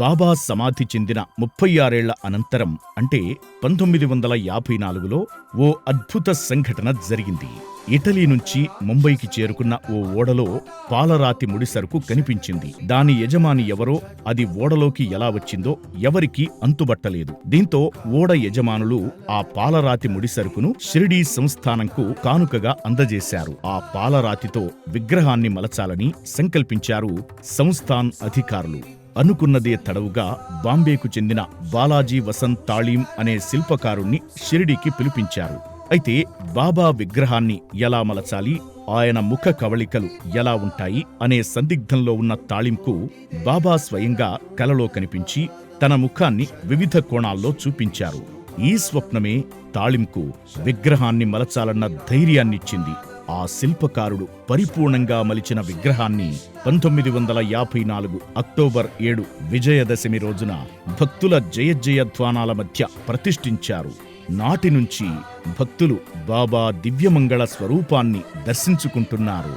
బాబా సమాధి చెందిన ముప్పై ఆరేళ్ళ అనంతరం అంటే పంతొమ్మిది వందల యాభై నాలుగులో ఓ అద్భుత సంఘటన జరిగింది. ఇటలీ నుంచి ముంబైకి చేరుకున్న ఓ ఓడలో పాలరాతి ముడిసరుకు కనిపించింది. దాని యజమాని ఎవరో అది ఓడలోకి ఎలా వచ్చిందో ఎవరికీ అంతుబట్టలేదు. దీంతో ఓడ యజమానులు ఆ పాలరాతి ముడిసరుకును షిరిడీ సంస్థానంకు కానుకగా అందజేశారు. ఆ పాలరాతితో విగ్రహాన్ని మలచాలని సంకల్పించారు సంస్థాన్ అధికారులు. అనుకున్నదే తడవుగా బాంబేకు చెందిన బాలాజీ వసంత్ తాళీం అనే శిల్పకారుణ్ణి షిరిడీకి పిలిపించారు. అయితే బాబా విగ్రహాన్ని ఎలా మలచాలి ఆయన ముఖ కవళికలు ఎలా ఉంటాయి అనే సందిగ్ధంలో ఉన్న తాళింకు బాబా స్వయంగా కలలో కనిపించి తన ముఖాన్ని వివిధ కోణాల్లో చూపించారు. ఈ స్వప్నమే తాళింకు విగ్రహాన్ని మలచాలన్న ధైర్యాన్నిచ్చింది. ఆ శిల్పకారుడు పరిపూర్ణంగా మలిచిన విగ్రహాన్ని పంతొమ్మిది వందల యాభై నాలుగు అక్టోబర్ ఏడు విజయదశమి రోజున భక్తుల జయజయధ్వానాల మధ్య ప్రతిష్ఠించారు. నాటి నుంచి భక్తులు బాబా దివ్యమంగళ స్వరూపాన్ని దర్శించుకుంటున్నారు.